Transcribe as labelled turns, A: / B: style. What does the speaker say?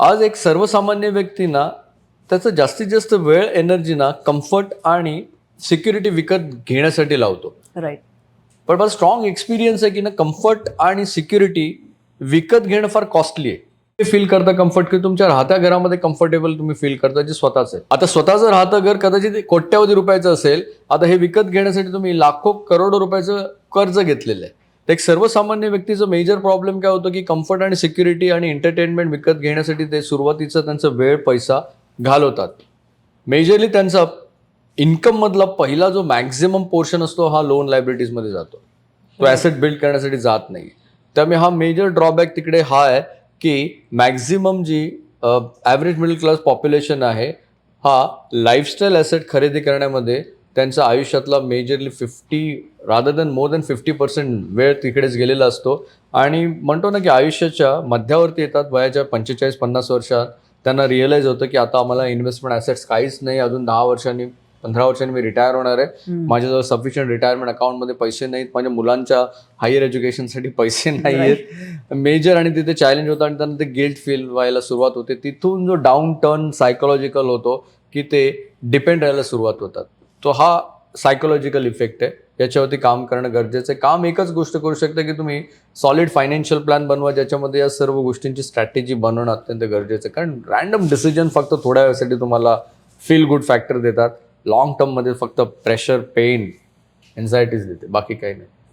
A: आज एक सर्वसामान्य व्यक्ती ना त्याचं जास्तीत जास्त वेळ एनर्जी ना कम्फर्ट आणि सिक्युरिटी विकत घेण्यासाठी लावतो.
B: राईट
A: पण मला स्ट्रॉंग एक्सपिरियन्स आहे की ना कम्फर्ट आणि सिक्युरिटी विकत घेणं फार कॉस्टली आहे. ते फील करता कम्फर्ट की तुमच्या राहत्या घरामध्ये कम्फर्टेबल तुम्ही फील करता जे स्वतःच आहे. आता स्वतःचं राहतं घर कदाचित कोट्यावधी रुपयाचं असेल आता हे विकत घेण्यासाठी तुम्ही लाखो करोडो रुपयाचं कर्ज घेतलेलं आहे. तर एक सर्वसामान्य व्यक्तीचं मेजर प्रॉब्लेम काय होतं की कम्फर्ट आणि सिक्युरिटी आणि एंटरटेनमेंट विकत घेण्यासाठी ते सुरुवातीचा त्यांचा वेळ पैसा घालवतात. मेजरली त्यांचा इन्कम मधला पहिला जो मॅक्झिमम पोर्शन असतो हा लोन लायबिलिटीजमध्ये जातो. तो ॲसेट बिल्ड करण्यासाठी जात नाही. त्यामुळे हा मेजर ड्रॉबॅक तिकडे हा आहे की मॅक्झिमम जी ॲव्हरेज मिडल क्लास पॉप्युलेशन आहे हा लाईफस्टाईल ॲसेट खरेदी करण्यामध्ये त्यांच्या आयुष्यातला majorly fifty rather than more than fifty percent वेळ तिकडेच गेलेला असतो. आणि म्हणतो ना की आयुष्याच्या मध्यावरती येतात वयाच्या पंचेचाळीस पन्नास वर्षात. त्यांना रिअलाईज होतं की आता आम्हाला इन्व्हेस्टमेंट ॲसेट्स काहीच नाही अजून दहा वर्षांनी पंधरा वर्षांनी मी रिटायर होणार आहे. माझ्याजवळ सफिशियंट रिटायरमेंट अकाउंटमध्ये पैसे नाहीत माझ्या मुलांच्या हायर एज्युकेशनसाठी पैसे नाही आहेत मेजर आणि तिथे चॅलेंज होतं आणि त्यांना ते गिल्ट फील व्हायला सुरुवात होते. तिथून जो डाऊन टर्न सायकोलॉजिकल होतो की ते डिपेंड राहायला सुरुवात होतात. तो हा सायकोलॉजिकल इफेक्ट आहे. याच्यावरती काम करणं गरजेचं आहे. काम एकच गोष्ट करू शकतं की तुम्ही सॉलिड फायनान्शियल प्लॅन बनवा ज्याच्यामध्ये या सर्व गोष्टींची स्ट्रॅटेजी बनवणं अत्यंत गरजेचं आहे. कारण रॅन्डम डिसिजन फक्त थोड्या वेळासाठी तुम्हाला फील गुड फॅक्टर देतात. लॉंग टर्ममध्ये फक्त प्रेशर पेन एन्झायटीज देते. बाकी काही नाही.